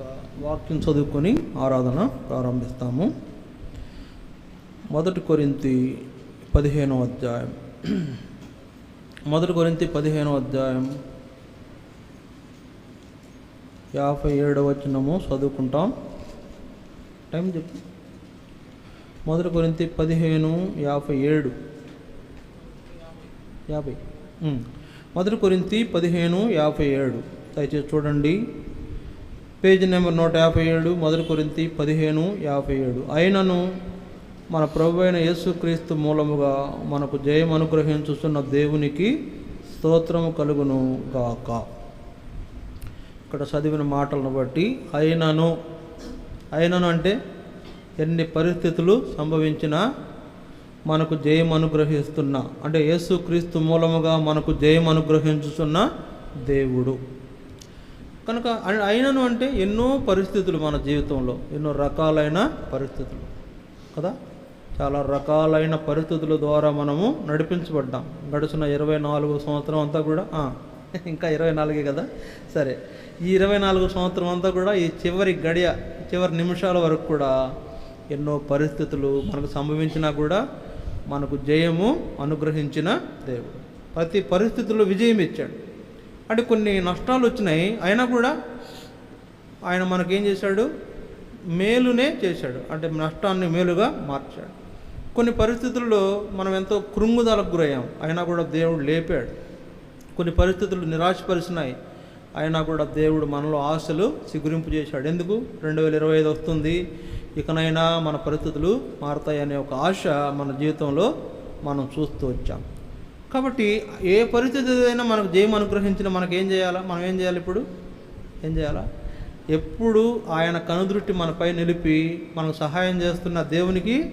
ఒక వాక్యం చదువుకొని ఆరాధన ప్రారంభిస్తాము. మొదటి కొరింతి పదిహేనో అధ్యాయం. మొదటి కొరింతి పదిహేనో అధ్యాయం యాభై ఏడవ వచనము చదువుకుంటాం. టైం చెప్పు. మొదటి కొరింతి పదిహేను యాభై ఏడు. యాభై. మొదటి కొరింతి పదిహేను యాభై ఏడు. దయచేసి చూడండి. పేజీ నెంబర్ నూట యాభై ఏడు మొదటి కొరింతి పదిహేను యాభై ఏడు. అయినను మన ప్రభు అయిన యేసుక్రీస్తు మూలముగా మనకు జయం అనుగ్రహించుతున్న దేవునికి స్తోత్రము కలుగును గాక. ఇక్కడ చదివిన మాటలను బట్టి అయినను అయినను అంటే ఎన్ని పరిస్థితులు సంభవించినా మనకు జయం అనుగ్రహిస్తున్న అంటే యేసుక్రీస్తు మూలముగా మనకు జయం అనుగ్రహించుతున్న దేవుడు. కనుక అయినను అంటే ఎన్నో పరిస్థితులు మన జీవితంలో ఎన్నో రకాలైన పరిస్థితులు కదా? చాలా రకాలైన పరిస్థితుల ద్వారా మనము నడిపించబడ్డాం. గడిచిన ఇరవై నాలుగు సంవత్సరం అంతా కూడా ఇంకా ఇరవై నాలుగే కదా? సరే ఈ ఇరవై నాలుగు సంవత్సరం అంతా కూడా ఈ చివరి గడియ చివరి నిమిషాల వరకు కూడా ఎన్నో పరిస్థితులు మనకు సంభవించినా కూడా మనకు జయము అనుగ్రహించిన దేవుడు. ప్రతి పరిస్థితుల్లో విజయం ఇచ్చాడు. అంటే కొన్ని నష్టాలు వచ్చినాయి. అయినా కూడా ఆయన మనకేం చేశాడు? మేలునే చేశాడు. అంటే నష్టాన్ని మేలుగా మార్చాడు. కొన్ని పరిస్థితుల్లో మనం ఎంతో కృంగుదలకు గురయ్యాం. అయినా కూడా దేవుడు లేపాడు. కొన్ని పరిస్థితులు నిరాశపరిచినాయి. అయినా కూడా దేవుడు మనలో ఆశలు సిగురింపు చేశాడు. ఎందుకు? రెండు వేల ఇరవై ఐదు వస్తుంది. ఇకనైనా మన పరిస్థితులు మారతాయనే ఒక ఆశ మన జీవితంలో మనం చూస్తూ వచ్చాం. కాబట్టి ఏ పరిస్థితి ఏదైనా మనకు జయం అనుగ్రహించిన మనకు ఏం చేయాలా? మనం ఏం చేయాలి ఇప్పుడు? ఏం చేయాలా? ఎప్పుడు ఆయన కనుదృష్టి మనపై నిలిపి మనకు సహాయం చేస్తున్న దేవునికి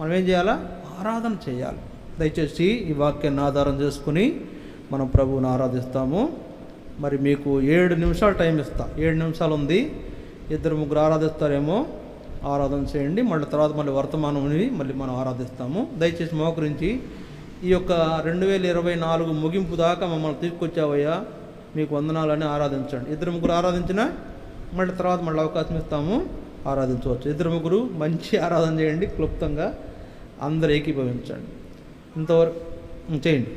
మనం ఏం చేయాలా? ఆరాధన చేయాలి. దయచేసి ఈ వాక్యాన్ని ఆధారం చేసుకుని మనం ప్రభువుని ఆరాధిస్తాము. మరి మీకు ఏడు నిమిషాలు టైం ఇస్తా. ఏడు నిమిషాలు ఉంది ఇద్దరు ముగ్గురు ఆరాధిస్తారేమో? ఆరాధన చేయండి. మళ్ళీ తర్వాత మళ్ళీ వర్తమానం మళ్ళీ మనం ఆరాధిస్తాము. దయచేసి మోకరించి ఈ యొక్క రెండు వేల ఇరవై నాలుగు ముగింపు దాకా మమ్మల్ని తీసుకొచ్చావయ్యా. మీకు వందనాలని ఆరాధించండి. ఇద్దరు ముగ్గురు ఆరాధించినా మళ్ళీ తర్వాత మళ్ళీ అవకాశం ఇస్తాము. ఆరాధించవచ్చు. ఇద్దరు ముగ్గురు మంచి ఆరాధన చేయండి. క్లుప్తంగా అందరూ ఏకీభవించండి. ఇంతవరకు చేయండి.